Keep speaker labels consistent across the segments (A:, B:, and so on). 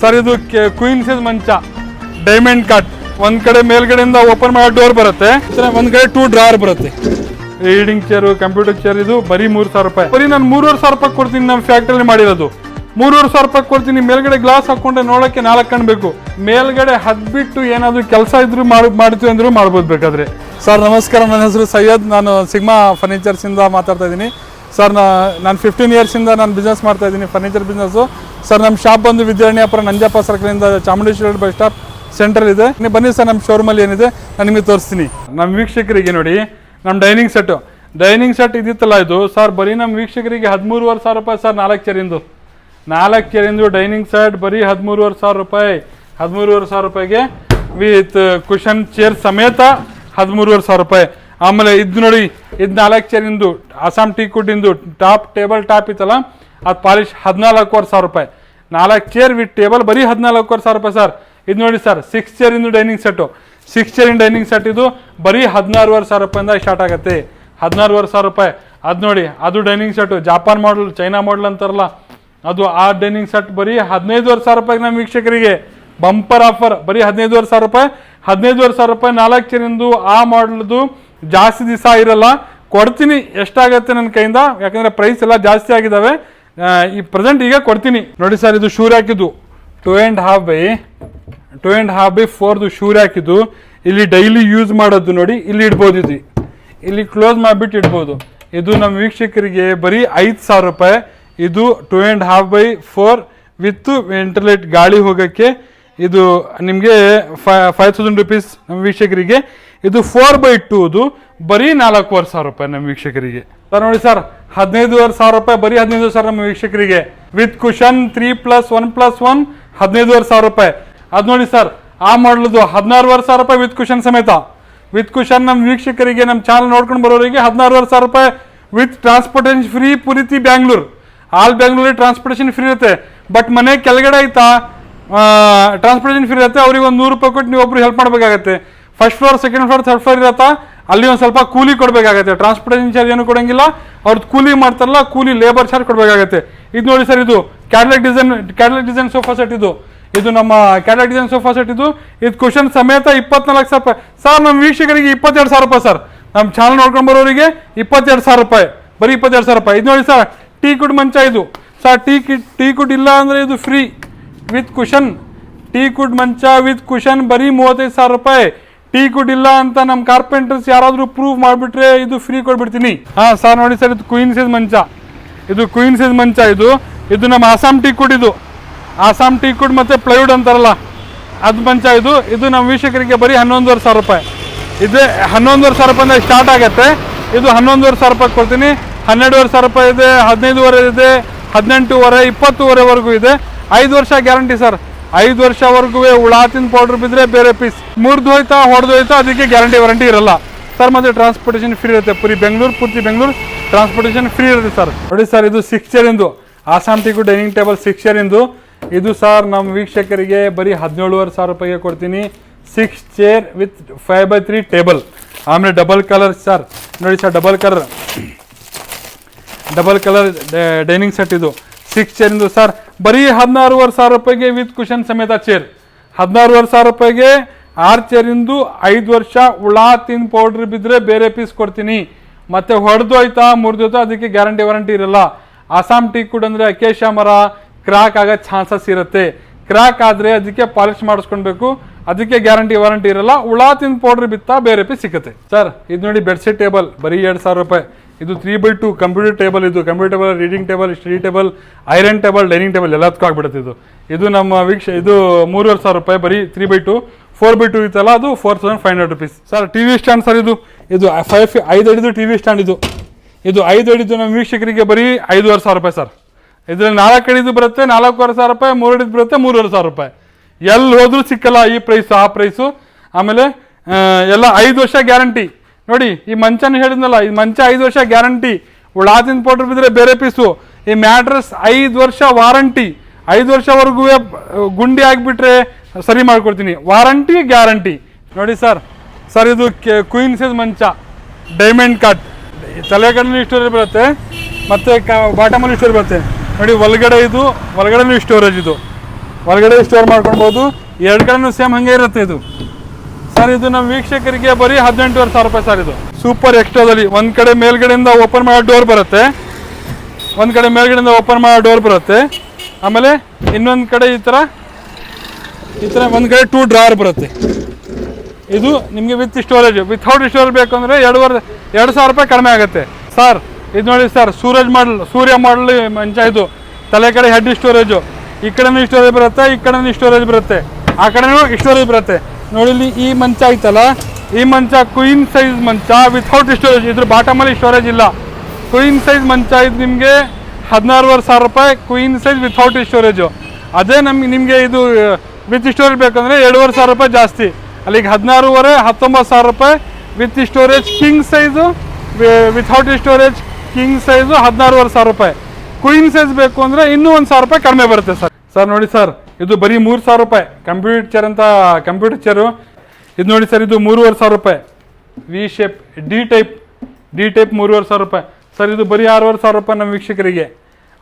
A: Sir ಇದು queen size ಮಂಚ diamond cut ಒಂದ್ ಕಡೆ ಮೇಲ್ಗಡೆಯಿಂದ ಓಪನ್ ಮಾಡೋ ಡೋರ್ ಬರುತ್ತೆ ಒಂದ್ ಕಡೆ ಟೂ ಡ್ರಾರ್ ಬರುತ್ತೆ. ರೀಡಿಂಗ್ ಚೇರ್ ಕಂಪ್ಯೂಟರ್ ಚೇರ್ ಇದು ಬರೀ ಮೂರ್ ಸಾವಿರ ರೂಪಾಯಿ. ಬರೀ ನಾನು ಮೂರುವರೆ ಸಾವಿರ ರೂಪಾಯಿ ಕೊಡ್ತೀನಿ ನಮ್ಮ ಫ್ಯಾಕ್ಟರಿ ಮಾಡಿರೋದು. ಮೂರುವರೆ ಸಾವಿರ ರೂಪಾಯಿ ಕೊಡ್ತೀನಿ ಮೇಲ್ಗಡೆ ಗ್ಲಾಸ್ ಹಾಕೊಂಡೆ ನೋಡೋಕ್ಕೆ ನಾಲ್ಕು ಕಾಣಬೇಕು ಮೇಲ್ಗಡೆ ಹದ್ಬಿಟ್ಟು ಏನಾದರೂ ಕೆಲಸ ಇದ್ರೂ ಮಾಡ್ ಮಾಡ್ತೀವಿ ಅಂದರೂ ಮಾಡ್ಬೋದು ಬೇಕಾದ್ರೆ. ಸರ್ ನಮಸ್ಕಾರ. ನನ್ನ ಹೆಸರು ಸೈಯದ್. ನಾನು ಸಿಗ್ಮಾ ಫರ್ನಿಚರ್ಸಿಂದ ಮಾತಾಡ್ತಾ ಇದ್ದೀನಿ. ಸರ್ ನಾ ನಾನು ಫಿಫ್ಟೀನ್ ಇಯರ್ಸಿಂದ ನಾನು ಬಿಸ್ನೆಸ್ ಮಾಡ್ತಾ ಇದ್ದೀನಿ ಫರ್ನಿಚರ್ ಬಿಸ್ನೆಸ್ಸು ಸರ್ ನಮ್ಮ ಶಾಪ್ ಬಂದು ವಿದ್ಯಾರಣ್ಯಪುರ ನಂಜಪ್ಪ ಸರ್ಕಲಿಂದ ಚಾಮುಂಡೇಶ್ವರಿ ಬಸ್ ಸ್ಟಾಪ್ ಸೆಂಟ್ರಲ್ ಇದೆ. ನೀವು ಬನ್ನಿ ಸರ್ ನಮ್ಮ ಶೋರೂಮಲ್ಲಿ ಏನಿದೆ ನಾನು ನಿಮಗೆ ತೋರಿಸ್ತೀನಿ. ನಮ್ಮ ವೀಕ್ಷಕರಿಗೆ ನೋಡಿ ನಮ್ಮ ಡೈನಿಂಗ್ ಸೆಟ್ಟು ಡೈನಿಂಗ್ ಸೆಟ್ ಇದ್ದಿತ್ತಲ್ಲ ಇದು. ಸರ್ ಬರೀ ನಮ್ಮ ವೀಕ್ಷಕರಿಗೆ ಹದಿಮೂರುವರೆ ಸಾವಿರ ರೂಪಾಯಿ ಸರ್ ನಾಲ್ಕು ಚೇರಿಂದು ನಾಲ್ಕು ಚೇರಿಂದು ಡೈನಿಂಗ್ ಸೆಟ್ ಬರೀ ಹದಿಮೂರುವರೆ ಸಾವಿರ ರೂಪಾಯಿ. ಹದಿಮೂರುವರೆ ಸಾವಿರ ರೂಪಾಯಿಗೆ ವಿತ್ ಕುಷನ್ ಚೇರ್ ಸಮೇತ ಹದಿಮೂರುವರೆ ಸಾವಿರ ರೂಪಾಯಿ. ಆಮೇಲೆ ಇದು ನೋಡಿ, ಇದು ನಾಲ್ಕು ಚೇರಿಂದು ಅಸ್ಸಾಂ ಟೀ ಕುಡ್ಡಿಂದು ಟಾಪ್ ಟೇಬಲ್ ಟಾಪ್ ಇತ್ತಲ್ಲ, ಅದು ಪಾಲಿಶ್ ಹದಿನಾಲ್ಕೂವರೆ ಸಾವಿರ ರೂಪಾಯಿ. ನಾಲ್ಕು ಚೇರ್ ವಿತ್ ಟೇಬಲ್ ಬರೀ ಹದಿನಾಲ್ಕೂವರೆ ಸಾವಿರ ರೂಪಾಯಿ ಸರ್. ಇದು ನೋಡಿ ಸರ್ ಸಿಕ್ಸ್ ಚೇರಿಂದು ಡೈನಿಂಗ್ ಸೆಟ್ಟು. ಸಿಕ್ಸ್ ಚೇರಿನ ಡೈನಿಂಗ್ ಸೆಟ್ ಇದು ಬರೀ ಹದಿನಾರುವರೆ ಸಾವಿರ ರೂಪಾಯಿಂದ ಸ್ಟಾರ್ಟ್ ಆಗುತ್ತೆ. ಹದಿನಾರುವರೆ ಸಾವಿರ ರೂಪಾಯಿ. ಅದು ನೋಡಿ, ಅದು dining set. Japan model China model ಅಂತಾರಲ್ಲ. ಅದು ಆ ಡೈನಿಂಗ್ ಸೆಟ್ ಬರೀ ಹದಿನೈದುವರೆ ಸಾವಿರ ರೂಪಾಯಿ ನಮ್ಮ ವೀಕ್ಷಕರಿಗೆ ಬಂಪರ್ ಆಫರ್ ಬರೀ ಹದಿನೈದುವರೆ ಸಾವಿರ ರೂಪಾಯಿ. ಹದಿನೈದುವರೆ ಸಾವಿರ ರೂಪಾಯಿ ನಾಲ್ಕು ಚೇರಿಂದು ಆ ಮಾಡಲ್ದು ಜಾಸ್ತಿ ದಿವಸ ಇರಲ್ಲ. ಕೊಡ್ತೀನಿ. ಎಷ್ಟಾಗತ್ತೆ ನನ್ನ ಕೈಯಿಂದ? ಯಾಕಂದರೆ ಪ್ರೈಸ್ ಎಲ್ಲ ಜಾಸ್ತಿ ಆಗಿದ್ದಾವೆ ಈ ಪ್ರೆಸೆಂಟ್ ಈಗ ಕೊಡ್ತೀನಿ. ನೋಡಿ ಸರ್ ಇದು ಶೂರ್ ಹಾಕಿದ್ದು. Two and half by two and half by ಫೋರ್ದು ಶೂರ್ ಹಾಕಿದ್ದು. ಇಲ್ಲಿ ಡೈಲಿ ಯೂಸ್ ಮಾಡೋದು ನೋಡಿ ಇಲ್ಲಿ ಇಡ್ಬೋದು ಇದು. ಇಲ್ಲಿ ಕ್ಲೋಸ್ ಮಾಡಿಬಿಟ್ಟು ಇಡ್ಬೋದು. ಇದು ನಮ್ಮ ವೀಕ್ಷಕರಿಗೆ ಬರೀ ಐದು ಸಾವಿರ ರೂಪಾಯಿ. ಇದು two and half by four with ventilate ಗಾಳಿ ಹೋಗೋಕ್ಕೆ ಇದು ನಿಮಗೆ ಫೈವ್ ತೌಸಂಡ್ ರುಪೀಸ್ ನಮ್ಮ ವೀಕ್ಷಕರಿಗೆ. ಇದು ಫೋರ್ ಬೈ ಟೂದು ಬರೀ ನಾಲ್ಕೂವರೆ ಸಾವಿರ ರೂಪಾಯಿ ನಮ್ಮ ವೀಕ್ಷಕರಿಗೆ. ಸರ್ ನೋಡಿ ಸರ್, ಹದಿನೈದುವರೆ ಸಾವಿರ ರೂಪಾಯಿ ಬರೀ ಹದಿನೈದು ಸಾವಿರ ನಮ್ಮ ವೀಕ್ಷಕರಿಗೆ. With cushion three plus one plus one ಹದಿನೈದುವರೆ ಸಾವಿರ ರೂಪಾಯಿ. ಅದು ನೋಡಿ ಸರ್, ಆ ಮಾಡಲದು ಹದಿನಾರುವರೆ ಸಾವಿರ ರೂಪಾಯಿ ವಿತ್ ಕುಷನ್ ಸಮೇತ. ವಿತ್ ಕುಷನ್ ನಮ್ಮ ವೀಕ್ಷಕರಿಗೆ, ನಮ್ಮ ಚಾನಲ್ ನೋಡ್ಕೊಂಡು ಬರೋರಿಗೆ ಹದಿನಾರುವರೆ ಸಾವಿರ ರೂಪಾಯಿ. ವಿತ್ ಟ್ರಾನ್ಸ್ಪೋರ್ಟೇಷನ್ ಫ್ರೀ ಪುರಿತಿ ಬ್ಯಾಂಗ್ಳೂರ್ ಆಲ್ ಬೆಂಗ್ಳೂರಿಗೆ ಟ್ರಾನ್ಸ್ಪೋರ್ಟೇಷನ್ ಫ್ರೀ ಇರುತ್ತೆ. ಬಟ್ ಮನೆ ಕೆಳಗಡೆ ಆಯ್ತಾ? ಟ್ರಾನ್ಸ್ಪೋರ್ಟೇಷನ್ ಫ್ರೀ ಇರುತ್ತೆ. ಅವ್ರಿಗೆ ಒಂದು ನೂರು ರೂಪಾಯಿ ಕೊಟ್ಟು ನೀವು ಒಬ್ರು ಹೆಲ್ಪ್ ಮಾಡಬೇಕಾಗತ್ತೆ. First floor second floor third floor ಇರತ್ತಾ? ಅಲ್ಲಿ ಒಂದು ಸ್ವಲ್ಪ ಕೂಲಿ ಕೊಡಬೇಕಾಗತ್ತೆ. ಟ್ರಾನ್ಸ್ಪೋರ್ಟೇಷನ್ ಚಾರ್ಜ್ ಏನು ಕೊಡೋಂಗಿಲ್ಲ. ಅವ್ರದ್ದು ಕೂಲಿ ಮಾಡ್ತಾರಲ್ಲ, ಕೂಲಿ ಲೇಬರ್ ಚಾರ್ಜ್ ಕೊಡಬೇಕಾಗತ್ತೆ. ಇದು ನೋಡಿ ಸರ್ ಇದು catalogue design catalogue design sofa set ಇದು. ಇದು ನಮ್ಮ ಕ್ಯಾಟ್ಲಾಕ್ ಡಿಸೈನ್ ಸೋಫಾ ಸೆಟ್ ಇದು. ಇದು ಕ್ವಶನ್ ಸಮೇತ ಇಪ್ಪತ್ನಾಲ್ಕು ಸಾವಿರ ರೂಪಾಯಿ. ಸರ್ ನಮ್ಮ ವೀಕ್ಷಕರಿಗೆ ಇಪ್ಪತ್ತೆರಡು ಸಾವಿರ ರೂಪಾಯಿ ಸರ್ ನಮ್ಮ ಚಾನಲ್ ನೋಡ್ಕೊಂಡು ಬರೋರಿಗೆ ಇಪ್ಪತ್ತೆರಡು ಸಾವಿರ ರೂಪಾಯಿ. ಬರೀ ಇಪ್ಪತ್ತೆರಡು ಸಾವಿರ ರೂಪಾಯಿ. ಇದು ನೋಡಿ ಸರ್ ಟೀ ಕುಡ್ ಮಂಚ ಇದು. ಸರ್, ಟೀ ಕಿಟ್ ಟೀ ಕುಡ್ ಇಲ್ಲ ಅಂದರೆ ಇದು free with cushion teak wood ಮಂಚ ವಿತ್ ಕುಷನ್ ಬರೀ ಮೂವತ್ತೈದು ಸಾವಿರ ರೂಪಾಯಿ. ಟೀ ಕುಡ್ ಇಲ್ಲ ಅಂತ ನಮ್ಮ ಕಾರ್ಪೆಂಟರ್ಸ್ ಯಾರಾದರೂ ಪ್ರೂವ್ ಮಾಡಿಬಿಟ್ರೆ ಇದು ಫ್ರೀ ಕೊಡ್ಬಿಡ್ತೀನಿ. ಹಾಂ, ಸರ್, ನೋಡಿ ಸರ್, ಇದು ಕ್ವೀನ್ ಸೈಜ್ ಮಂಚ. ಇದು ಕ್ವೀನ್ ಸೈಜ್ ಮಂಚ ಇದು. ಇದು ನಮ್ಮ ಆಸಾಮ್ ಟೀ ಕುಡ್ ಇದು. ಆಸಾಮ್ ಟೀ ಕುಡ್ ಮತ್ತು ಪ್ಲೈವುಡ್ ಅಂತಾರಲ್ಲ. ಅದು ಮಂಚ ಇದು. ಇದು ನಮ್ಮ ವೀಕ್ಷಕರಿಗೆ ಬರೀ ಹನ್ನೊಂದುವರೆ ಸಾವಿರ ರೂಪಾಯಿ. ಇದು ಹನ್ನೊಂದುವರೆ ಸಾವಿರ ರೂಪಾಯಿಂದ ಸ್ಟಾರ್ಟ್ ಆಗುತ್ತೆ. ಇದು ಹನ್ನೊಂದುವರೆ ಸಾವಿರ ರೂಪಾಯಿ ಕೊಡ್ತೀನಿ. ಹನ್ನೆರಡುವರೆ ಸಾವಿರ ರೂಪಾಯಿ ಇದೆ, ಹದಿನೈದುವರೆ ಇದೆ, ಹದಿನೆಂಟುವರೆ, ಇಪ್ಪತ್ತುವರೆವರೆಗೂ ಇದೆ. ಐದು ವರ್ಷ ಗ್ಯಾರಂಟಿ ಸರ್. ಐದು ವರ್ಷವರೆಗೂ ಉಳಾತಿನ ಪೌಡರ್ ಬಿದ್ದರೆ ಬೇರೆ ಪೀಸ್ ಮುರಿದು ಹೋಯ್ತಾ ಅದಕ್ಕೆ ಗ್ಯಾರಂಟಿ ವಾರಂಟಿ ಇರಲ್ಲ. ಸರ್, ಮತ್ತೆ ಟ್ರಾನ್ಸ್ಪೋರ್ಟೇಷನ್ ಫ್ರೀ ಇರುತ್ತೆ. ಪೂರಿ ಬೆಂಗಳೂರು, ಪೂರ್ತಿ ಬೆಂಗಳೂರು ಟ್ರಾನ್ಸ್ಪೋರ್ಟೇಷನ್ ಫ್ರೀ ಇರುತ್ತೆ ಸರ್. ನೋಡಿ ಸರ್, ಇದು six ಚೇರಿಂದು Assam teak dining table six ಚೇರಿಂದು ಇದು. ಸರ್, ನಮ್ಮ ವೀಕ್ಷಕರಿಗೆ ಬರೀ ಹದಿನೇಳುವರೆ ಸಾವಿರ ರೂಪಾಯಿಗೆ ಕೊಡ್ತೀನಿ. Six chair with five by three table ಆಮೇಲೆ ಡಬಲ್ ಕಲರ್ ಸರ್ ನೋಡಿ sir double colour double colour dining set ಇದು. ಸಿಕ್ಸ್ ಚೇರಿಂದು ಸರ್ ಬರೀ ಹದಿನಾರೂವರೆ ಸಾವಿರ ರೂಪಾಯಿಗೆ ವಿತ್ ಕುಷನ್ ಸಮೇತ ಚೇರ್ ಹದಿನಾರೂವರೆ ಸಾವಿರ ರೂಪಾಯಿಗೆ ಆರು ಚೇರಿಂದು ಐದು ವರ್ಷ ಹುಳ ತಿನ್ ಪೌಡ್ರ್ ಬಿದ್ದರೆ ಬೇರೆ ಪೀಸ್ ಕೊಡ್ತೀನಿ. ಮತ್ತೆ ಹೊಡೆದು ಆಯ್ತಾ, ಮುರಿದು ಹೋಯ್ತಾ ಅದಕ್ಕೆ ಗ್ಯಾರಂಟಿ ವಾರಂಟಿ ಇರಲ್ಲ. ಅಸ್ಸಾಂ ಟೀ ಕೂಡ ಅಂದರೆ ಅಕೇಶ ಮರ ಕ್ರಾಕ್ ಆಗೋ ಚಾನ್ಸಸ್ ಇರುತ್ತೆ. ಕ್ರಾಕ್ ಆದರೆ ಅದಕ್ಕೆ ಪಾಲಿಶ್ ಮಾಡಿಸ್ಕೊಳ್ಬೇಕು. ಅದಕ್ಕೆ ಗ್ಯಾರಂಟಿ ವಾರಂಟಿ ಇರಲ್ಲ. ಉಳಾ ತಿನ್ ಪೌಡ್ರ್ ಬಿತ್ತಾ ಬೇರೆ ಪಿ ಸಿಗುತ್ತೆ ಸರ್ ಇದು ನೋಡಿ ಬೆಡ್ಶೀಟ್ ಟೇಬಲ್ ಬರೀ ಎರಡು ಸಾವಿರ ರೂಪಾಯಿ. ಇದು three by two computer table ಇದು. Computer table reading table study table iron table dining table ಎಲ್ಲದಕ್ಕೂ ಆಗ್ಬಿಡುತ್ತೆ ಇದು. ಇದು ನಮ್ಮ ವೀಕ್ಷ, ಇದು ಮೂರುವರೆ ಸಾವಿರ ರೂಪಾಯಿ, ಬರೀ three by two four by two ಇತ್ತಲ್ಲ, ಅದು four thousand five hundred rupees sir T V stand sir ಇದು. ಇದು ಫೈವ್ ಐದು ಅಡಿದು ಟಿ ವಿ ಸ್ಟ್ಯಾಂಡ್ ಇದು. ಇದು ಐದು ಅಡಿದು ನಮ್ಮ ವೀಕ್ಷಕರಿಗೆ ಬರೀ ಐದುವರೆ ಸಾವಿರ ರೂಪಾಯಿ ಸರ್ ಇದರಲ್ಲಿ ನಾಲ್ಕು ಅಡಿದು ಬರುತ್ತೆ, ನಾಲ್ಕೂವರೆ ಸಾವಿರ ರೂಪಾಯಿ, ಮೂರು ಅಡಿದು ಬರುತ್ತೆ, ಮೂರುವರೆ ಸಾವಿರ ರೂಪಾಯಿ. ಎಲ್ಲಿ ಹೋದ್ರೂ ಸಿಕ್ಕಲ್ಲ ಈ ಪ್ರೈಸು ಆ ಪ್ರೈಸು ಆಮೇಲೆ ಎಲ್ಲ ಐದು ವರ್ಷ ಗ್ಯಾರಂಟಿ ನೋಡಿ, ಈ ಮಂಚನ ಹೇಳಿದ್ನಲ್ಲ, ಈ ಮಂಚ ಐದು ವರ್ಷ ಗ್ಯಾರಂಟಿ ಉಳಾದಿನ ಪೌಡ್ರ್ ಬಿದ್ದರೆ ಬೇರೆ ಪೀಸು ಈ ಮ್ಯಾಟ್ರಸ್ ಐದು ವರ್ಷ ವಾರಂಟಿ ಐದು ವರ್ಷವರೆಗೂ ಗುಂಡಿ ಆಗಿಬಿಟ್ರೆ ಸರಿ ಮಾಡ್ಕೊಡ್ತೀನಿ. ವಾರಂಟಿ ಗ್ಯಾರಂಟಿ ನೋಡಿ ಸರ್ ಸರ್ ಇದು ಕ್ವೀನ್ ಸೈಜ್ ಮಂಚ. ಡೈಮಂಡ್ ಕಟ್ ತಲೆ ಕಡೆ ಸ್ಟೋರೇಜ್ ಬರುತ್ತೆ, ಮತ್ತು ಕ ಬಾಟಮಲ್ಲಿ ಸ್ಟೋರೇಜ್ ಬರುತ್ತೆ. ನೋಡಿ, ಒಳಗಡೆ ಇದು ಒಳಗಡೆ ಸ್ಟೋರೇಜ್ ಇದು. ಒಳಗಡೆ ಸ್ಟೋರ್ ಮಾಡ್ಕೊಳ್ಬೋದು. ಎರಡು ಕಡೆನೂ ಸೇಮ್ ಹಂಗೆ ಇರುತ್ತೆ ಇದು. ಸರ್, ಇದು ನಮ್ಮ ವೀಕ್ಷಕರಿಗೆ ಬರೀ ಹದಿನೆಂಟುವರೆ ಸಾವಿರ ರೂಪಾಯಿ ಸರ್ ಇದು. ಸೂಪರ್ ಎಕ್ಸ್ಟ್ರಾದಲ್ಲಿ ಒಂದು ಕಡೆ ಮೇಲ್ಗಡೆಯಿಂದ ಓಪನ್ ಮಾಡೋ ಡೋರ್ ಬರುತ್ತೆ. ಒಂದು ಕಡೆ ಮೇಲ್ಗಡೆಯಿಂದ ಓಪನ್ ಮಾಡೋ ಡೋರ್ ಬರುತ್ತೆ. ಆಮೇಲೆ ಇನ್ನೊಂದು ಕಡೆ ಈ ಥರ ಈ ಥರ ಒಂದು ಕಡೆ ಟೂ ಡ್ರಾರ್ ಬರುತ್ತೆ. ಇದು ನಿಮಗೆ ವಿತ್ ಸ್ಟೋರೇಜ್ ವಿಥೌಟ್ ಸ್ಟೋರೇಜ್ ಬೇಕು ಅಂದರೆ ಎರಡುವರೆ, ಎರಡು ಸಾವಿರ ರೂಪಾಯಿ ಕಡಿಮೆ ಆಗುತ್ತೆ. ಸರ್ ಇದು ನೋಡಿ ಸರ್ ಸೂರಜ್ ಮಾಡಲ್ ಸೂರ್ಯ ಮಾಡಲ್ ಮಂಚ ಇದು. ತಲೆ ಕಡೆ ಹೆಡ್ ಸ್ಟೋರೇಜು ಈ ಕಡೆನೂ ಸ್ಟೋರೇಜ್ ಬರುತ್ತೆ, ಈ ಕಡೆನೂ ಸ್ಟೋರೇಜ್ ಬರುತ್ತೆ. ಆ ಕಡೆನೂ ಸ್ಟೋರೇಜ್ ಬರುತ್ತೆ. ನೋಡಿ ಇಲ್ಲಿ ಈ ಮಂಚ ಐತಲ್ಲ, ಈ ಮಂಚ ಕ್ವೀನ್ ಸೈಜ್ ಮಂಚ ವಿತೌಟ್ ಸ್ಟೋರೇಜ್ ಇದ್ರ ಬಾಟಮಲ್ಲಿ ಸ್ಟೋರೇಜ್ ಇಲ್ಲ. ಕ್ವೀನ್ ಸೈಜ್ ಮಂಚ ಇದು ನಿಮಗೆ ಹದಿನಾರುವರೆ ಸಾವಿರ ರೂಪಾಯಿ ಕ್ವೀನ್ ಸೈಜ್ ವಿತೌಟ್ ಸ್ಟೋರೇಜು ಅದೇ ನಮ್ಗೆ, ನಿಮಗೆ ಇದು ವಿತ್ ಸ್ಟೋರೇಜ್ ಬೇಕಂದರೆ ಎರಡೂವರೆ ಸಾವಿರ ರೂಪಾಯಿ ಜಾಸ್ತಿ. ಅಲ್ಲಿಗೆ ಹದಿನಾರೂವರೆ, ಹತ್ತೊಂಬತ್ತು ಸಾವಿರ ರೂಪಾಯಿ with storage king size without storage king size ಹದಿನಾರೂವರೆ ಸಾವಿರ ರೂಪಾಯಿ. ಕ್ವೀನ್ ಸೈಜ್ ಬೇಕು ಅಂದರೆ ಇನ್ನೂ ಒಂದು ಸಾವಿರ ರೂಪಾಯಿ ಕಡಿಮೆ ಬರುತ್ತೆ ಸರ್. ಸರ್, ನೋಡಿ ಸರ್, ಇದು ಬರೀ ಮೂರು ಸಾವಿರ ರೂಪಾಯಿ. ಕಂಪ್ಯೂಟರ್ ಚೇರ್ ಅಂತ, ಕಂಪ್ಯೂಟರ್ ಚೇರು. ಇದು ನೋಡಿ ಸರ್, ಇದು ಮೂರುವರೆ ಸಾವಿರ ರೂಪಾಯಿ. V shape D type D type ಮೂರುವರೆ ಸಾವಿರ ರೂಪಾಯಿ. ಸರ್, ಇದು ಬರೀ ಆರೂವರೆ ಸಾವಿರ ರೂಪಾಯಿ ನಮ್ಮ ವೀಕ್ಷಕರಿಗೆ.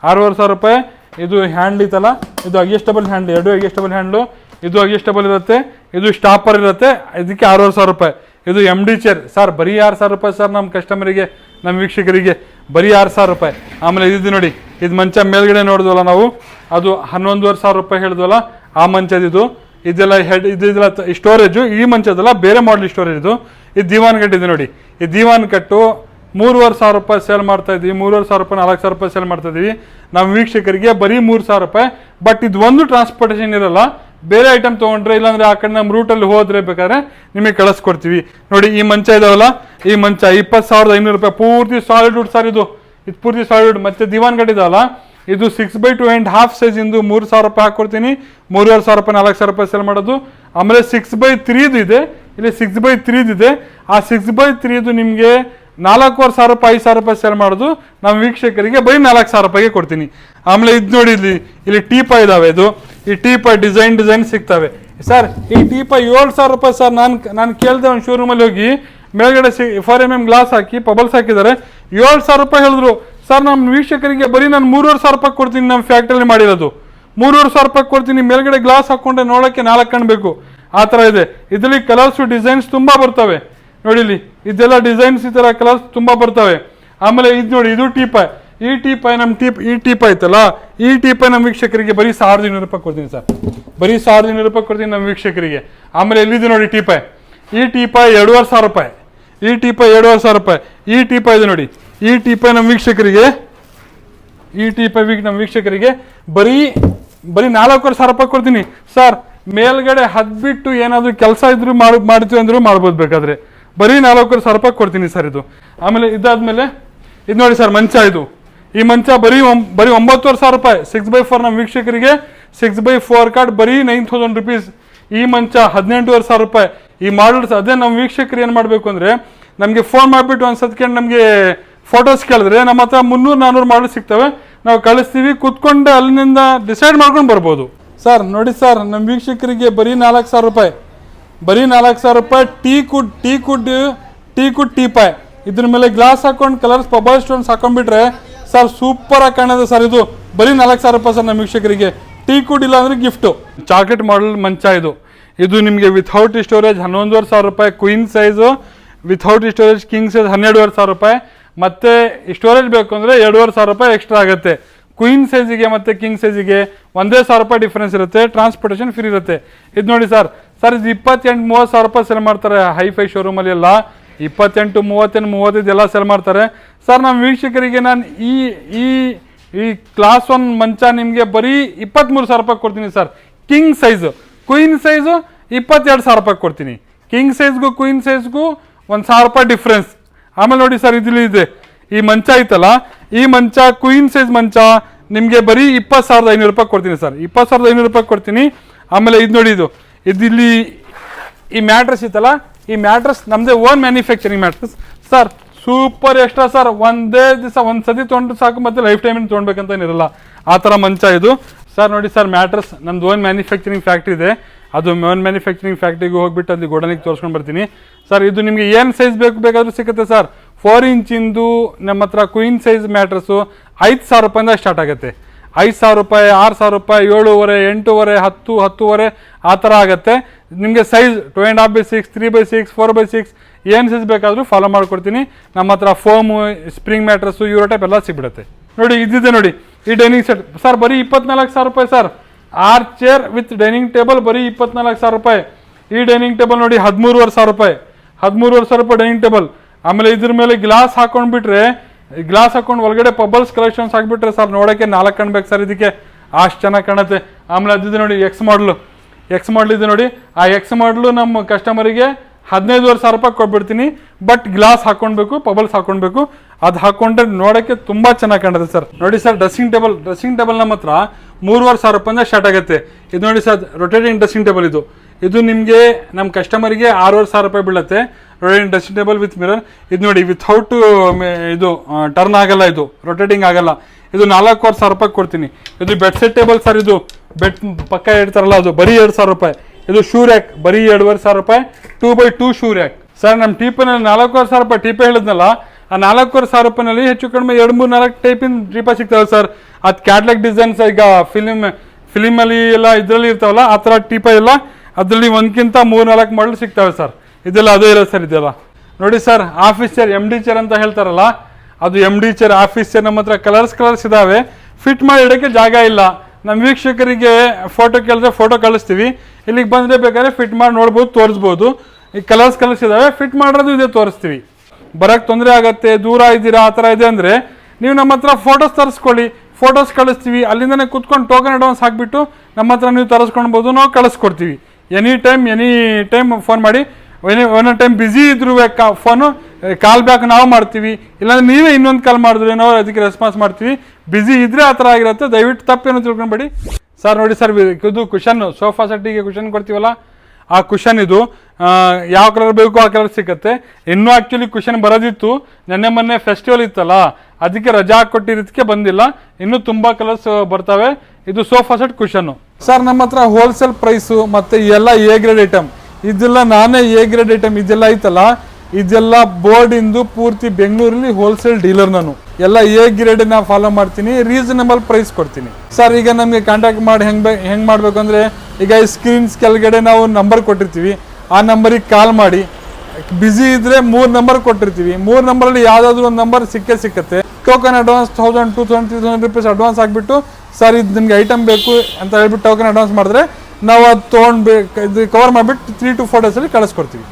A: ಆರೂವರೆ ಸಾವಿರ ರೂಪಾಯಿ. ಇದು ಹ್ಯಾಂಡ್ಲ್ ಇತ್ತಲ್ಲ ಇದು ಅಡ್ಜಸ್ಟಬಲ್ ಹ್ಯಾಂಡ್ಲ್ ಎರಡು ಅಡ್ಜಸ್ಟಬಲ್ ಹ್ಯಾಂಡ್ಲು ಇದು ಅಡ್ಜಸ್ಟಬಲ್ ಇರುತ್ತೆ, ಇದು ಸ್ಟಾಪರ್ ಇರುತ್ತೆ, ಇದಕ್ಕೆ ಆರೂವರೆ ಸಾವಿರ ರೂಪಾಯಿ. ಇದು ಎಂ ಡಿ ಚೇರ್ ಸರ್, ಬರೀ ಆರು ಸಾವಿರ ರೂಪಾಯಿ ಸರ್ ನಮ್ಮ ಕಸ್ಟಮರಿಗೆ ನಮ್ಮ ವೀಕ್ಷಕರಿಗೆ. ಬರೀ ಆರು ಸಾವಿರ ರೂಪಾಯಿ. ಆಮೇಲೆ ಇದು ನೋಡಿ. ಇದು ಮಂಚ ಮೇಲ್ಗಡೆ ನೋಡಿದ್ವಲ್ಲ ನಾವು? ಅದು ಹನ್ನೊಂದುವರೆ ಸಾವಿರ ರೂಪಾಯಿ ಹೇಳಿದ್ವಲ್ಲ, ಆ ಮಂಚದಿದು. ಇದೆಲ್ಲ ಹೆಡ್ ಇದೆಲ್ಲ ಸ್ಟೋರೇಜು ಈ ಮಂಚದಲ್ಲ ಬೇರೆ ಮಾಡಲ್ ಸ್ಟೋರೇಜ್ ಇದು. ಇದು ದಿವಾನ್ ಕಟ್ ಇದೆ ನೋಡಿ. ಈ ದಿವಾನ್ ಕಟ್ಟು ಮೂರುವರೆ ಸಾವಿರ ರೂಪಾಯಿ ಸೇಲ್ ಮಾಡ್ತಾ ಇದ್ವಿ. ಮೂರುವರೆ ಸಾವಿರ ರೂಪಾಯಿ, ನಾಲ್ಕು ಸಾವಿರ ರೂಪಾಯಿ ಸೇಲ್ ಮಾಡ್ತಾ ಇದ್ದೀವಿ ನಮ್ಮ ವೀಕ್ಷಕರಿಗೆ ಬರೀ ಮೂರು ಸಾವಿರ ರೂಪಾಯಿ. ಬಟ್ ಇದು ಒಂದು ಟ್ರಾನ್ಸ್ಪೋರ್ಟೇಷನ್ ಇರಲ್ಲ. ಬೇರೆ ಐಟಮ್ ತೊಗೊಂಡ್ರೆ, ಇಲ್ಲಾಂದ್ರೆ ಆ ಕಡೆ ನಮ್ಮ ರೂಟಲ್ಲಿ ಹೋದ್ರೆ ಬೇಕಾದ್ರೆ ನಿಮಗೆ ಕಳಿಸ್ಕೊಡ್ತೀವಿ. ನೋಡಿ, ಈ ಮಂಚ ಇದಾವಲ್ಲ ಈ ಮಂಚ ಇಪ್ಪತ್ತು ಸಾವಿರದ ಐನೂರು ರೂಪಾಯಿ ಪೂರ್ತಿ ಸಾಲಿಡ್ ವುಡ್ ಸರ್ ಇದು. ಇದು ಪೂರ್ತಿ ಸಾಲಿಡ್ ಮತ್ತೆ ದಿವಾನ್ ಗಡ್ ಇದಾವಲ್ಲ ಇದು six by two and half size ಇಂದು ಮೂರು ಸಾವಿರ ರೂಪಾಯಿ ಹಾಕ್ಕೊಡ್ತೀನಿ ಮೂರುವರೆ ಸಾವಿರ ರೂಪಾಯಿ, ನಾಲ್ಕು ಸಾವಿರ ರೂಪಾಯಿ ಸೇಲ್ ಮಾಡೋದು. ಆಮೇಲೆ ಸಿಕ್ಸ್ ಬೈ ತ್ರೀದು ಇದೆ. ಇಲ್ಲಿ ಸಿಕ್ಸ್ ಬೈ ತ್ರೀದು ಇದೆ. ಆ ಸಿಕ್ಸ್ ಬೈ ತ್ರೀದು ನಿಮಗೆ ನಾಲ್ಕೂವರೆ ಸಾವಿರ ರೂಪಾಯಿ, ಐದು ಸಾವಿರ ರೂಪಾಯಿ ಸೇಲ್ ಮಾಡೋದು. ನಮ್ಮ ವೀಕ್ಷಕರಿಗೆ ಬರೀ ನಾಲ್ಕು ಸಾವಿರ ರೂಪಾಯಿಗೆ ಕೊಡ್ತೀನಿ. ಆಮೇಲೆ ಇದು ನೋಡಿ ಇಲ್ಲಿ ಇಲ್ಲಿ ಟೀಪ ಇದಾವೆ ಇದು. ಈ ಟೀಪ ಡಿಸೈನ್ ಡಿಸೈನ್ ಸಿಗ್ತವೆ. ಸರ್ ಈ ಟೀಪ ಏಳು ಸಾವಿರ ರೂಪಾಯಿ ಸರ್ ನಾನು ನಾನು ಕೇಳಿದೆ ಒಂದು ಶೋರೂಮಲ್ಲಿ ಹೋಗಿ. ಮೇಲ್ಗಡೆ C four M M glass ಹಾಕಿ ಪಬಲ್ಸ್ ಹಾಕಿದ್ದಾರೆ. ಏಳು ಸಾವಿರ ರೂಪಾಯಿ ಹೇಳಿದ್ರು, ಸರ್ ನಮ್ಮ ವೀಕ್ಷಕರಿಗೆ ಬರೀ ನಾನು ಮೂರುವರೆ ಸಾವಿರ ರೂಪಾಯಿ ಕೊಡ್ತೀನಿ ನಮ್ಮ ಫ್ಯಾಕ್ಟ್ರಿಯಲ್ಲಿ ಮಾಡಿರೋದು. ಮೂರುವರೆ ಸಾವಿರ ರೂಪಾಯಿ ಕೊಡ್ತೀನಿ, ಮೇಲ್ಗಡೆ ಗ್ಲಾಸ್ ಹಾಕೊಂಡ್ರೆ ನೋಡೋಕ್ಕೆ ನಾಲ್ಕು ಕಾಣಬೇಕು ಆ ಥರ ಇದೆ. ಇದರಲ್ಲಿ ಕಲರ್ಸು ಡಿಸೈನ್ಸ್ ತುಂಬ ಬರ್ತವೆ. ನೋಡಿ ಇಲ್ಲಿ ಇದೆಲ್ಲ ಡಿಸೈನ್ಸ್ ಈ ಥರ ಕಲರ್ಸ್ ತುಂಬ ಬರ್ತವೆ. ಆಮೇಲೆ ಇದು ನೋಡಿ, ಇದು ಟೀಪಾಯ್ ಈ ಟೀಪಾಯ್ ನಮ್ಮ ಟೀಪ್ ಈ ಟೀಪ್ ಐತಲ್ಲ, ಈ ಟೀಪಾಯ್ ನಮ್ಮ ವೀಕ್ಷಕರಿಗೆ ಬರೀ ಸಾವಿರದ ಇನ್ನೂರು ರೂಪಾಯಿ ಕೊಡ್ತೀನಿ ಸರ್. ಬರೀ ಸಾವಿರದ ಇನ್ನೂರು ರೂಪಾಯಿ ಕೊಡ್ತೀನಿ ನಮ್ಮ ವೀಕ್ಷಕರಿಗೆ. ಆಮೇಲೆ ಎಲ್ಲಿದೆ ನೋಡಿ ಟೀಪಾಯ್ ಈ ಟೀಪಾಯ್ ಎರಡೂವರೆ ಸಾವಿರ ರೂಪಾಯಿ. ಈ ಟೀಪ ಎರಡೂವರೆ ಸಾವಿರ ರೂಪಾಯಿ. ಈ ಟೀಪ ಇದೆ ನೋಡಿ. ಈ ಟೀಪ ನಮ್ಮ ವೀಕ್ಷಕರಿಗೆ, ಈ ಟಿಪ ವೀಕ್ ನಮ್ಮ ವೀಕ್ಷಕರಿಗೆ ಬರೀ ಬರೀ ನಾಲ್ಕೂವರೆ ಸಾವಿರ ರೂಪಾಯಿ ಕೊಡ್ತೀನಿ. ಸರ್, ಮೇಲ್ಗಡೆ ಹದ್ಬಿಟ್ಟು ಏನಾದರೂ ಕೆಲಸ ಇದ್ರೂ ಮಾಡಿ, ಮಾಡ್ತೀವಿ ಅಂದರೂ ಮಾಡ್ಬೋದು ಬೇಕಾದ್ರೆ. ಬರೀ ನಾಲ್ಕೂವರೆ ಸಾವಿರ ರೂಪಾಯಿ ಕೊಡ್ತೀನಿ ಸರ್ ಇದು. ಆಮೇಲೆ ಇದಾದ್ಮೇಲೆ, ಇದು ನೋಡಿ ಸರ್ ಮಂಚ ಇದು. ಈ ಮಂಚ ಬರೀ ಬರೀ ಒಂಬತ್ತುವರೆ ಸಾವಿರ ರೂಪಾಯಿ. ಸಿಕ್ಸ್ ಬೈ ಫೋರ್ ನಮ್ಮ ವೀಕ್ಷಕರಿಗೆ ಸಿಕ್ಸ್ ಬೈ ಫೋರ್ ಕಾರ್ಡ್ ಬರೀ ನೈನ್ ಥೌಸಂಡ್ ರುಪೀಸ್ ಈ ಮಂಚ ಹದಿನೆಂಟುವರೆ ಸಾವಿರ ರೂಪಾಯಿ. ಈ ಮಾಡಲ್ಸ್ ಅದೇ ನಮ್ಮ ವೀಕ್ಷಕರು ಏನು ಮಾಡಬೇಕು ಅಂದರೆ ನಮಗೆ ಫೋನ್ ಮಾಡಿಬಿಟ್ಟು ಒಂದು ನಮಗೆ ಫೋಟೋಸ್ ಕೇಳಿದ್ರೆ ನಮ್ಮ ಹತ್ರ ಮುನ್ನೂರು ನಾನ್ನೂರು ಮಾಡಲ್ ಸಿಗ್ತವೆ. ನಾವು ಕಳಿಸ್ತೀವಿ ಕುತ್ಕೊಂಡು ಅಲ್ಲಿಂದ ಡಿಸೈಡ್ ಮಾಡ್ಕೊಂಡು ಬರ್ಬೋದು. ಸರ್ ನೋಡಿ ಸರ್ ನಮ್ಮ ವೀಕ್ಷಕರಿಗೆ ಬರೀ ನಾಲ್ಕು ಸಾವಿರ ರೂಪಾಯಿ. ಬರೀ ನಾಲ್ಕು ಸಾವಿರ ರೂಪಾಯಿ teak wood teak wood teak wood teapoy. ಇದ್ರ ಮೇಲೆ ಗ್ಲಾಸ್ ಹಾಕೊಂಡು ಕಲರ್ಸ್ ಪಬಲ್ ಸ್ಟೋನ್ಸ್ ಹಾಕೊಂಡ್ಬಿಟ್ರೆ ಸರ್ ಸೂಪರ್ ಆಗಿ ಕಾಣೋದು ಸರ್ ಇದು. ಬರೀ ನಾಲ್ಕು ಸಾವಿರ ರೂಪಾಯಿ ಸರ್ ನಮ್ಮ ವೀಕ್ಷಕರಿಗೆ. ಟೀ ಕುಡ್ ಇಲ್ಲ ಅಂದ್ರೆ ಗಿಫ್ಟು ಚಾಕ್ಲೇಟ್ ಮಾಡಲ್ ಮಂಚ ಇದು. ಇದು ನಿಮಗೆ ವಿಥೌಟ್ ಸ್ಟೋರೇಜ್ ಹನ್ನೊಂದುವರೆ ಸಾವಿರ ರೂಪಾಯಿ queen size without storage king size ಹನ್ನೆರಡುವರೆ ಸಾವಿರ ರೂಪಾಯಿ. ಮತ್ತು ಸ್ಟೋರೇಜ್ ಬೇಕು ಅಂದರೆ ಎರಡೂವರೆ ಸಾವಿರ ರೂಪಾಯಿ ಎಕ್ಸ್ಟ್ರಾ ಆಗುತ್ತೆ. ಕ್ವೀನ್ ಸೈಜಿಗೆ ಮತ್ತು ಕಿಂಗ್ ಸೈಜಿಗೆ ಒಂದೇ ಸಾವಿರ ರೂಪಾಯಿ ಡಿಫ್ರೆನ್ಸ್ ಇರುತ್ತೆ ಟ್ರಾನ್ಸ್ಪೋರ್ಟೇಷನ್ ಫ್ರೀ ಇರುತ್ತೆ. ಇದು ನೋಡಿ ಸರ್ ಸರ್ ಇದು ಇಪ್ಪತ್ತೆಂಟು, ಮೂವತ್ತು ಸಾವಿರ ರೂಪಾಯಿ ಸೆಲ್ ಮಾಡ್ತಾರೆ ಹೈ ಫೈ ಶೋರೂಮಲ್ಲಿ ಎಲ್ಲ. ಇಪ್ಪತ್ತೆಂಟು ಮೂವತ್ತೆಂಟು ಮೂವತ್ತೈದು ಎಲ್ಲ ಸೆಲ್ ಮಾಡ್ತಾರೆ. ಸರ್ ನಮ್ಮ ವೀಕ್ಷಕರಿಗೆ ನಾನು ಈ ಈ ಈ ಕ್ಲಾಸ್ ಒನ್ ಮಂಚ ನಿಮಗೆ ಬರೀ ಇಪ್ಪತ್ತ್ಮೂರು ಸಾವಿರ ರೂಪಾಯಿ ಕೊಡ್ತೀನಿ sir king size queen size ಇಪ್ಪತ್ತೆರಡು ಸಾವಿರ ರೂಪಾಯಿ ಕೊಡ್ತೀನಿ. ಕಿಂಗ್ ಸೈಜ್ಗೂ ಕ್ವೀನ್ ಸೈಜ್ಗೂ ಒಂದು ಸಾವಿರ ರೂಪಾಯಿ ಡಿಫ್ರೆನ್ಸ್ ಆಮೇಲೆ ನೋಡಿ ಸರ್ ಇದಿಲ್ಲಿ ಇದೆ. ಈ ಮಂಚ ಐತಲ್ಲ, ಈ ಮಂಚ ಕ್ವೀನ್ ಸೈಜ್ ಮಂಚ ನಿಮಗೆ ಬರೀ ಇಪ್ಪತ್ತು ಸಾವಿರದ ಐನೂರು ರೂಪಾಯಿ ಕೊಡ್ತೀನಿ ಸರ್ ಇಪ್ಪತ್ತು ಸಾವಿರದ ಐನೂರು ರೂಪಾಯಿ ಕೊಡ್ತೀನಿ. ಆಮೇಲೆ ಇದು ನೋಡಿ ಇದು. ಇದಿಲ್ಲಿ ಈ ಮ್ಯಾಟ್ರಸ್ ಇತ್ತಲ್ಲ ಈ ಮ್ಯಾಟ್ರಸ್ ನಮ್ಮದೇ own manufacturing mattress sir super extra sir ಒಂದೇ ದಿವಸ ಒಂದು ಸತಿ ತೊಗೊಂಡು ಸಾಕು, ಮತ್ತೆ ಲೈಫ್ ಟೈಮಿನ ತೊಗೊಳ್ಬೇಕಂತ ಏನಿರಲ್ಲ. ಆ ಥರ ಮಂಚ ಇದು. ಸರ್, ನೋಡಿ ಸರ್, ಮ್ಯಾಟ್ರಸ್ ನಮ್ದು ಓನ್ ಮ್ಯಾನುಫ್ಯಾಕ್ಚರಿಂಗ್ ಫ್ಯಾಕ್ಟ್ರಿ ಇದೆ. ಅದು ಓನ್ ಮ್ಯಾನುಫ್ಯಾಕ್ಚರಿಂಗ್ ಫ್ಯಾಕ್ಟ್ರಿಗೆ ಹೋಗ್ಬಿಟ್ಟು ಅಲ್ಲಿ ಗೋಡನಿಗೆ ತೋರಿಸ್ಕೊಂಡು ಬರ್ತೀನಿ. ಸರ್, ಇದು ನಿಮಗೆ ಏನು ಸೈಜ್ ಬೇಕು ಬೇಕಾದರೂ ಸಿಗುತ್ತೆ ಸರ್. ಫೋರ್ ಇಂಚಿಂದು ನಮ್ಮ ಹತ್ರ ಕ್ವೀನ್ ಸೈಜ್ ಮ್ಯಾಟ್ರಸ್ಸು ಐದು ಸಾವಿರ ರೂಪಾಯಿಂದ ಸ್ಟಾರ್ಟ್ ಆಗುತ್ತೆ. ಐದು ಸಾವಿರ ರೂಪಾಯಿ, ಆರು ಸಾವಿರ ರೂಪಾಯಿ, ಏಳುವರೆ, ಎಂಟೂವರೆ, ಹತ್ತು, ಹತ್ತುವರೆ, ಆ ಥರ ಆಗುತ್ತೆ. ನಿಮಗೆ size two and half by six three by six four by six ಏನು ಸೈಜ್ ಬೇಕಾದರೂ ಫಾಲೋ ಮಾಡಿಕೊಡ್ತೀನಿ. ನಮ್ಮ ಹತ್ರ foam spring mattress euro type ಎಲ್ಲ ಸಿಗ್ಬಿಡುತ್ತೆ. ನೋಡಿ ಇದಿದೆ ನೋಡಿ. ಈ ಡೈನಿಂಗ್ ಸೆಟ್ ಸರ್ ಬರೀ ಇಪ್ಪತ್ನಾಲ್ಕು ಸಾವಿರ ರೂಪಾಯಿ ಸರ್ ಆರ್ ಚೇರ್ ವಿತ್ ಡೈನಿಂಗ್ ಟೇಬಲ್ ಬರೀ ಇಪ್ಪತ್ನಾಲ್ಕು ಸಾವಿರ ರೂಪಾಯಿ. ಈ ಡೈನಿಂಗ್ ಟೇಬಲ್ ನೋಡಿ ಹದಿಮೂರುವರೆ ಸಾವಿರ ರೂಪಾಯಿ. ಹದಿಮೂರುವರೆ ಸಾವಿರ ರೂಪಾಯಿ ಡೈನಿಂಗ್ ಟೇಬಲ್ ಆಮೇಲೆ ಇದ್ರ ಮೇಲೆ ಗ್ಲಾಸ್ ಹಾಕೊಂಡ್ಬಿಟ್ರೆ ಗ್ಲಾಸ್ ಹಾಕೊಂಡು ಒಳಗಡೆ ಪಬಲ್ಸ್ ಕಲೆಕ್ಷನ್ಸ್ ಹಾಕ್ಬಿಟ್ರೆ ಸರ್ ನೋಡೋಕ್ಕೆ ನಾಲ್ಕು ಕಾಣ್ಬೇಕು ಸರ್ ಇದಕ್ಕೆ. ಅಷ್ಟು ಚೆನ್ನಾಗಿ ಕಾಣುತ್ತೆ. ಆಮೇಲೆ ಅದಿದೆ ನೋಡಿ ಎಕ್ಸ್ ಮಾಡಲು ಎಕ್ಸ್ ಮಾಡಲ್ ಇದೆ ನೋಡಿ, ಆ ಎಕ್ಸ್ ಮಾಡಲು ನಮ್ಮ ಕಸ್ಟಮರಿಗೆ ಹದಿನೈದುವರೆ ಸಾವಿರ ರೂಪಾಯಿ ಕೊಟ್ಬಿಡ್ತೀನಿ. ಬಟ್ ಗ್ಲಾಸ್ ಹಾಕೊಳ್ಬೇಕು ಪಬಲ್ಸ್ ಹಾಕೊಳ್ಬೇಕು ಅದು ಹಾಕೊಂಡ್ರೆ ನೋಡೋಕ್ಕೆ ತುಂಬ ಚೆನ್ನಾಗಿ ಕಾಣುತ್ತೆ ಸರ್. ನೋಡಿ sir dressing table dressing table ನಮ್ಮ ಹತ್ರ ಮೂರುವರೆ ಸಾವಿರ ರೂಪಾಯಿಂದ ಸ್ಟಾರ್ಟ್ ಆಗುತ್ತೆ. ಇದು ನೋಡಿ ಸರ್ ರೊಟೇಟಿಂಗ್ ಡ್ರೆಸ್ಸಿಂಗ್ ಟೇಬಲ್ ಇದು. ಇದು ನಿಮಗೆ ನಮ್ಮ ಕಸ್ಟಮರಿಗೆ ಆರೂವರೆ ಸಾವಿರ ರೂಪಾಯಿ ಬೀಳುತ್ತೆ. Rotating dressing table with mirror ಇದು ನೋಡಿ ವಿಥೌಟ್ ಇದು ಟರ್ನ್ ಆಗಲ್ಲ ಇದು. ರೊಟೇಟಿಂಗ್ ಆಗಲ್ಲ. ಇದು ನಾಲ್ಕೂವರೆ ಸಾವಿರ ರೂಪಾಯಿ ಕೊಡ್ತೀನಿ. ಇದು ಬೆಡ್ ಸೆಟ್ ಟೇಬಲ್ ಸರ್ ಇದು ಬೆಡ್ ಪಕ್ಕ ಇಡ್ತಾರಲ್ಲ, ಅದು ಬರೀ ಎರಡು ಸಾವಿರ ರೂಪಾಯಿ. ಇದು ಶೂ ರ್ಯಾಕ್ ಬರೀ ಎರಡುವರೆ ಸಾವಿರ ರೂಪಾಯಿ. Two by two shoe rack sir ನಮ್ಮ ಟೀಪನಲ್ಲಿ ನಾಲ್ಕೂವರೆ ಸಾವಿರ ರೂಪಾಯಿ ಟೀಪೆ ಹೇಳಿದ್ನಲ್ಲ ಆ ನಾಲ್ಕೂವರೆ ಸಾವಿರ ರೂಪಾಯಿನಲ್ಲಿ ಹೆಚ್ಚು ಕಡಿಮೆ ಎರಡು ಮೂರು ನಾಲ್ಕು ಟೈಪಿನ ಟೀಪ ಸಿಗ್ತಾವೆ ಸರ್. ಅದು ಕ್ಯಾಟ್ಲಾಗ್ ಡಿಸೈನ್ಸ್ ಈಗ ಫಿಲಿಮ್ ಫಿಲಿಮಲ್ಲಿ ಎಲ್ಲ ಇದರಲ್ಲಿ ಇರ್ತಾವಲ್ಲ, ಆ ಥರ ಟೀಪ ಎಲ್ಲ ಅದರಲ್ಲಿ ಒಂದಕ್ಕಿಂತ ಮೂರು ನಾಲ್ಕು ಮಾಡಲ್ ಸಿಗ್ತಾವೆ ಸರ್. ಇದೆಲ್ಲ ಅದೇ ಇರೋದು ಸರ್, ಇದೆಲ್ಲ. ನೋಡಿ sir office chair M D chair ಅಂತ ಹೇಳ್ತಾರಲ್ಲ, ಅದು M D chair office chair ನಮ್ಮ ಹತ್ರ ಕಲರ್ಸ್ ಕಲರ್ಸ್ ಇದಾವೆ. ಫಿಟ್ ಮಾಡಿ ಇಡೋಕ್ಕೆ ಜಾಗ ಇಲ್ಲ. ನಮ್ಮ ವೀಕ್ಷಕರಿಗೆ ಫೋಟೋ ಕೇಳಿದ್ರೆ ಫೋಟೋ ಕಳಿಸ್ತೀವಿ. ಇಲ್ಲಿಗೆ ಬಂದರೆ ಬೇಕಾದ್ರೆ ಫಿಟ್ ಮಾಡಿ ನೋಡ್ಬೋದು, ತೋರಿಸ್ಬೋದು. ಈ ಕಲರ್ಸ್ ಕಲರ್ಸ್ ಇದಾವೆ. ಫಿಟ್ ಮಾಡಿರೋದು ಇದೆ ತೋರಿಸ್ತೀವಿ. ಬರಕ್ಕೆ ತೊಂದರೆ ಆಗತ್ತೆ, ದೂರ ಇದ್ದೀರಾ, ಆ ಥರ ಇದೆ ಅಂದರೆ ನೀವು ನಮ್ಮ ಹತ್ರ ಫೋಟೋಸ್ ತರಿಸ್ಕೊಳ್ಳಿ. ಫೋಟೋಸ್ ಕಳಿಸ್ತೀವಿ. ಅಲ್ಲಿಂದನೇ ಕುತ್ಕೊಂಡು ಟೋಕನ್ ಅಡ್ವಾನ್ಸ್ ಹಾಕಿಬಿಟ್ಟು ನಮ್ಮ ಹತ್ರ ನೀವು ತರಿಸ್ಕೊಳ್ಬೋದು ನಾವು ಕಳಿಸ್ಕೊಡ್ತೀವಿ. Any time any time phone ಮಾಡಿ. ಒಂದೊಂದು ಟೈಮ್ ಬ್ಯುಸಿ ಇದ್ರೂ ಕಾ ಫೋನು ಕಾಲ್ ಬ್ಯಾಕ್ ನಾವು ಮಾಡ್ತೀವಿ. ಇಲ್ಲಾಂದ್ರೆ ನೀವೇ ಇನ್ನೊಂದು ಕಾಲ್ ಮಾಡಿದ್ರೆ ನಾವು ಅದಕ್ಕೆ ರೆಸ್ಪಾನ್ಸ್ ಮಾಡ್ತೀವಿ. ಬ್ಯುಸಿ ಇದ್ರೆ ಆ ಥರ ಆಗಿರುತ್ತೆ. ದಯವಿಟ್ಟು ತಪ್ಪೇನು ತಿಳ್ಕೊಬೇಡಿ. ಸರ್ ನೋಡಿ ಸರ್ ಇದು ಕುಷನ್ ಸೋಫಾ ಸೆಟ್ಟಿಗೆ ಕುಷನ್ ಕೊಡ್ತೀವಲ್ಲ? ಆ ಕುಷನ್ ಇದು ಯಾವ ಕಲರ್ ಬೇಕು ಆ ಕಲರ್ ಸಿಗುತ್ತೆ. ಇನ್ನೂ ಆ್ಯಕ್ಚುಲಿ ಕ್ವಶನ್ ಬರೋದಿತ್ತು. ನೆನ್ನೆ ಮೊನ್ನೆ ಫೆಸ್ಟಿವಲ್ ಇತ್ತಲ್ಲ, ಅದಕ್ಕೆ ರಜಾ ಕೊಟ್ಟಿರೋದಕ್ಕೆ ಬಂದಿಲ್ಲ. ಇನ್ನೂ ತುಂಬ ಕಲರ್ಸ್ ಬರ್ತವೆ. ಇದು ಸೋಫಾ ಸೆಟ್ ಕುಷನ್ನು ಸರ್ ನಮ್ಮ ಹತ್ರ ಹೋಲ್ಸೇಲ್ ಪ್ರೈಸು ಮತ್ತು ಎಲ್ಲ ಎ ಗ್ರೇಡ್ ಐಟಮ್ ಇದೆಲ್ಲ ನಾನೇ ಎ ಗ್ರೇಡ್ ಐಟಮ್ ಇದೆಲ್ಲ ಐತಲ್ಲ, ಇದೆಲ್ಲ ಬೋರ್ಡ್ ಇಂದು ಪೂರ್ತಿ ಬೆಂಗಳೂರಲ್ಲಿ ಹೋಲ್ಸೇಲ್ ಡೀಲರ್ ನಾನು. ಎಲ್ಲ ಎ ಗ್ರೇಡ್ ನಾ ಫಾಲೋ ಮಾಡ್ತೀನಿ ರೀಸನಬಲ್ ಪ್ರೈಸ್ ಕೊಡ್ತೀನಿ. ಸರ್ ಈಗ ನಮಗೆ ಕಾಂಟ್ಯಾಕ್ಟ್ ಮಾಡಿ ಹೆಂಗ್ ಹೆಂಗೆ ಹೆಂಗ್ ಅಂದರೆ ಈಗ ಸ್ಕ್ರೀನ್ಸ್ ಕೆಳಗಡೆ ನಾವು ನಂಬರ್ ಕೊಟ್ಟಿರ್ತೀವಿ. ಆ ನಂಬರಿಗೆ ಕಾಲ್ ಮಾಡಿ. ಬಿಸಿ ಇದ್ರೆ ಮೂರು ನಂಬರ್ ಕೊಟ್ಟಿರ್ತೀವಿ. ಮೂರು ನಂಬರಲ್ಲಿ ಯಾವ್ದಾದ್ರು ಒಂದು ನಂಬರ್ ಸಿಕ್ಕೇ ಸಿಕ್ಕತ್ತೆ. Token advance thousand two thousand three thousand rupees advance ಆಗಿಬಿಟ್ಟು ಸರ್ ಇದು ನಿಮ್ಗೆ ಐಟಮ್ ಬೇಕು ಅಂತ ಹೇಳ್ಬಿಟ್ಟು ಟೋಕನ್ ಅಡ್ವಾನ್ಸ್ ಮಾಡಿದ್ರೆ, ನಾವು ಅದು ತೊಗೊಂಡ್ಬೇಕು ಇದು ಕವರ್ ಮಾಡಿಬಿಟ್ಟು ತ್ರೀ ಟು ಫೋರ್ ಡೇಸಲ್ಲಿ ಕಳಿಸ್ಕೊಡ್ತೀವಿ.